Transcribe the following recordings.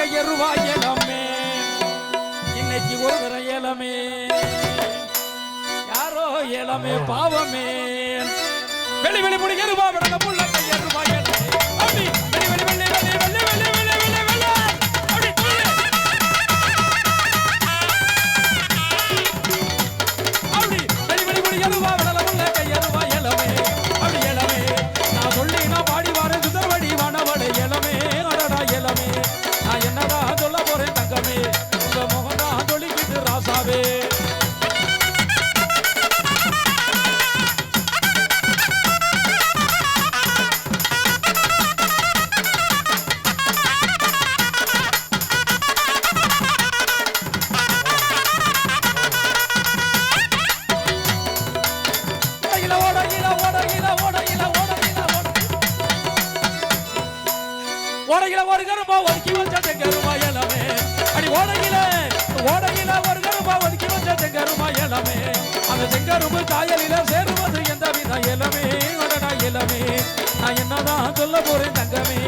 வாழ்க்கை எருவாய் இளமே இன்னைக்கு ஒரு இளமே யாரோ இளமே பாவமே. வெளி வெளி முடிக்க ரூபாய் முள்ள கையருவாய் ஓடையில ஒரு கருப்பா ஒதுக்கி வச்ச கருமா எல்லாமே அடி ஓடையில ஓடையில ஒரு கருப்பா ஒதுக்கி வச்ச கருமா எல்லாமே அந்த செங்கரும்பு காயலில சேருவது எந்த வித எல்லாமே அடடா நான் என்னதான் சொல்ல போறேன் தங்கமே.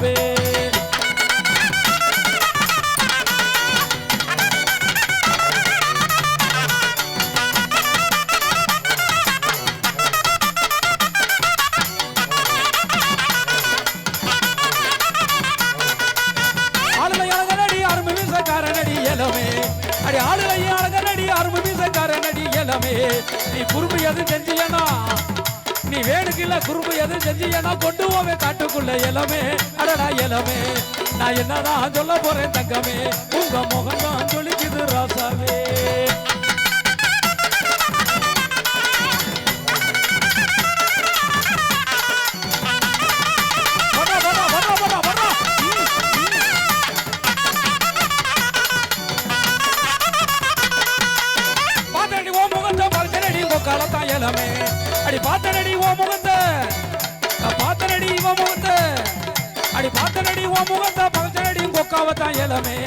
கர்த்தாவே அடி ஆளுடைய அழகனடி அரும்பு வீசக்காரனடி எல்லாமே. நீ குறும்பியது நெஞ்சியனா நீ வேணுக்கில்ல குறும்பு எதுவும் செஞ்சியனா கொண்டு போவே காட்டுக்குள்ள இளமே அடடா இளமே நான் என்னதான் சொல்ல போறேன் தங்கமே. உங்க முகம் தான் சொல்லிக்குது முகத்தை. நான் பாத்தனடி இவ முகத்தை. அடி பாத்தனடி ஓ முகத்தை பல்கனடி கொக்காவத்தான் இளமே.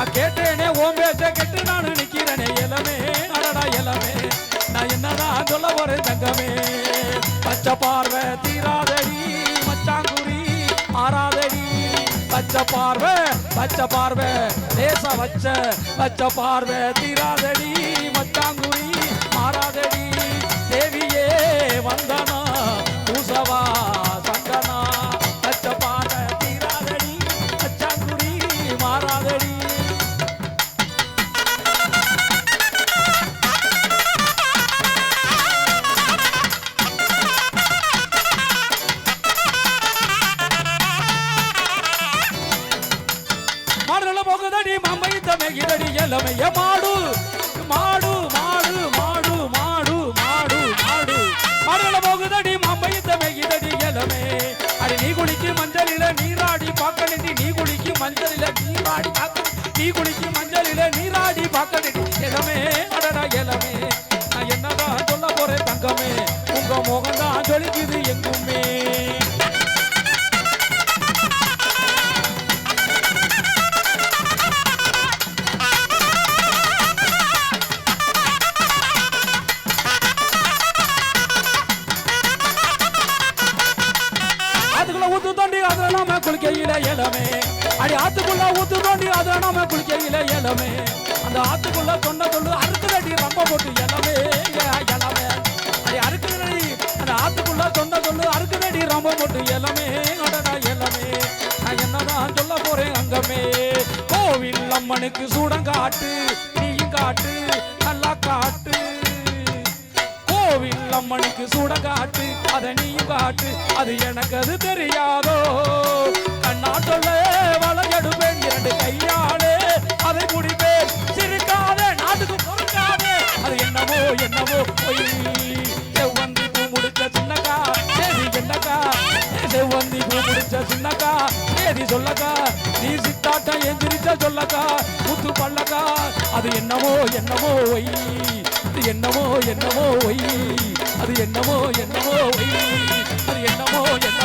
அ கேட்டேனே ஓம் பேச்ச கெட்டு நான் நிக்கிறேனே இளமே. அடடா இளமே. நான் என்னதான் சொல்ல போறேன் தங்கமே. பச்சை பார்வை தீராதடி மச்சாங்குடி ஆறாதடி. பச்சை பார்வை பச்சை பார்வை லேச வச்ச பச்சை பார்வை தீராதடி மச்சாங்குடி மாறாதடி. தேவியே வந்தனா மாடுல போகுதடி மம்மை தமையிடடி எல்லமைய மாடு. பாக்க நீ குளிக்கு மஞ்சளில நீராடி பாக்கடி எலமே அடடா எலமே. நான் என்னதான் சொல்ல போறேன் தங்கமே? உங்க முகம் தான் ஜொலிக்குது எங்குமே. அதுக்குள்ள ஊத்து தோண்டி அதுல நாம குளிக்கையில இளமே அடி ஆத்துக்கு ஊத்து தோண்டி அதை நாம குளிக்கையில இளமே அந்த ஆத்துக்குள்ள தொண்டை தொண்டு அறுக்குதடி ரொம்ப போட்டு இளமே எலமே இளமே அடி அறுக்குதடி அந்த ஆத்துக்குள்ள தொண்டை தொண்டு அறுக்குதடி ரொம்ப போட்டு இளமே அடடா இளமே நான் என்னதான் சொல்ல போறேன் அங்கமே. கோவில் அம்மனுக்கு சூடங்காட்டு நீயும் காட்டு நல்லா காட்டு. கோவில் அம்மனுக்கு சுட காட்டு அதை நீயும் காட்டு. அது எனக்கு அது தெரியாதோ? கண்ணாட்டொல்ல வளையெடுப்பேன் இரண்டு கையாலே. அதை முடிப்பேன். சிரிக்காதே நாட்டுக்கு பொறுக்காதே. அது என்னவோ என்னவோ என்னமோ பொய். செவ்வந்தி பூ முடிச்ச சின்னக்கா தேதி என்னக்கா செவ்வந்தி பூ முடிச்ச சின்னக்கா தேதி சொல்லக்கா. நீ சித்தாட்டம் எந்திரிச்ச சொல்லக்கா. முத்து பல்லக்கா அது என்னவோ என்னவோ ஒய் அது என்னவோ என்னவோ ஒய் அது என்னவோ என்னவோ ஒய் அது என்னவோ என்ன